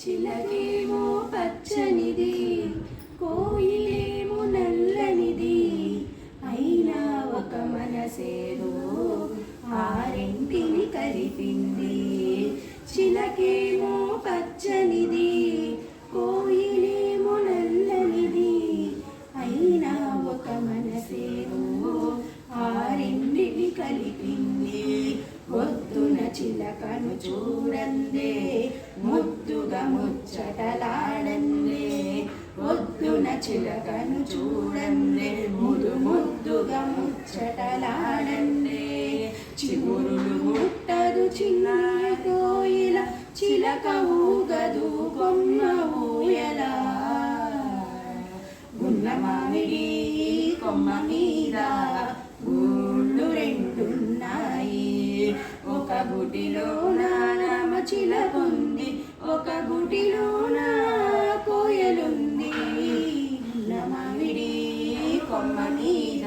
చిలకేమో పచ్చనిది కోయిలేమో నల్లనిది. అయినా ఒక మనసేదో ఆరింటిని కలిపింది. చిలకేమో పచ్చనిది కోయిలేమో నల్లనిది. అయినా ఒక మనసేదో ఆరింటిని కలిపింది. పొద్దున చిలకను చూడందే ముద్దుగా పొద్దున చిలకను చూడండి ముదు ముద్దుగా ముచ్చటలాడండి చిగురులు ముట్టదు చిన్న కోయిల. చిలక ఊగదు కొమ్మ ఊయల. గున్న మామిడి కొమ్మ మీద గూళ్ళు రెండున్నాయి. ఒక గుడిలోనా చిలకుంది. ఒక గుడిలో నా కోయలుంది. గున్న కొమ్మ మీద.